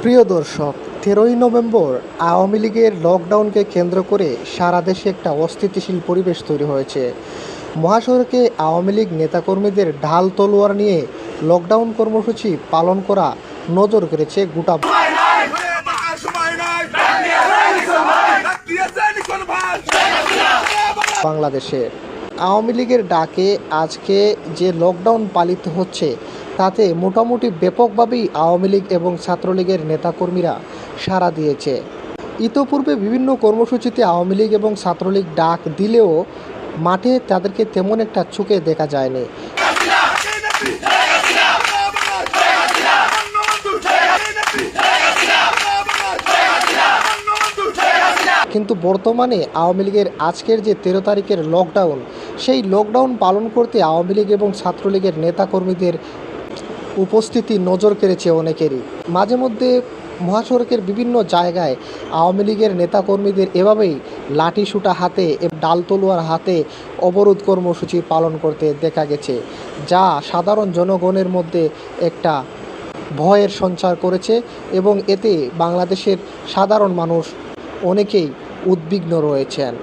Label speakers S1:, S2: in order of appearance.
S1: প্রিয় দর্শক তেরোই নভেম্বর আওয়ামী লীগের লকডাউনকে কেন্দ্র করে সারা দেশে একটা অস্থিতিশীল পরিবেশ তৈরি হয়েছে মহাসড়কে আওয়ামী লীগ নেতাকর্মীদের ঢাল তলোয়ার নিয়ে লকডাউন কর্মসূচি পালন করা নজর কেড়েছে গোটা বাংলাদেশে আওয়ামী লীগের ডাকে আজকে যে লকডাউন পালিত হচ্ছে, তাতে মোটামুটি ব্যাপকভাবেই আওয়ামী লীগ এবং ছাত্রলীগের নেতাকর্মীরা সাড়া দিয়েছে। ইতোপূর্বে বিভিন্ন কর্মসূচিতে আওয়ামী লীগ এবং ছাত্রলীগ ডাক দিলেও মাঠে তাদেরকে তেমন একটা চোখে দেখা যায়নি। কিন্তু বর্তমানে আওয়ামী লীগের আজকের যে তেরো তারিখের লকডাউন সেই লকডাউন পালন করতে আওয়ামী লীগ এবং ছাত্রলীগের নেতাকর্মীদের উপস্থিতি নজর কেড়েছে অনেকেরই। মাঝে মধ্যে মহাসড়কের বিভিন্ন জায়গায় আওয়ামী লীগের নেতাকর্মীদের এভাবেই লাঠি সুটা হাতে ডাল তলোয়ার হাতে অবরোধ কর্মসূচি পালন করতে দেখা গেছে, যা সাধারণ জনগণের মধ্যে একটা ভয়ের সঞ্চার করেছে এবং এতে বাংলাদেশের সাধারণ মানুষ অনেকেই উদ্বিগ্ন রয়েছেন।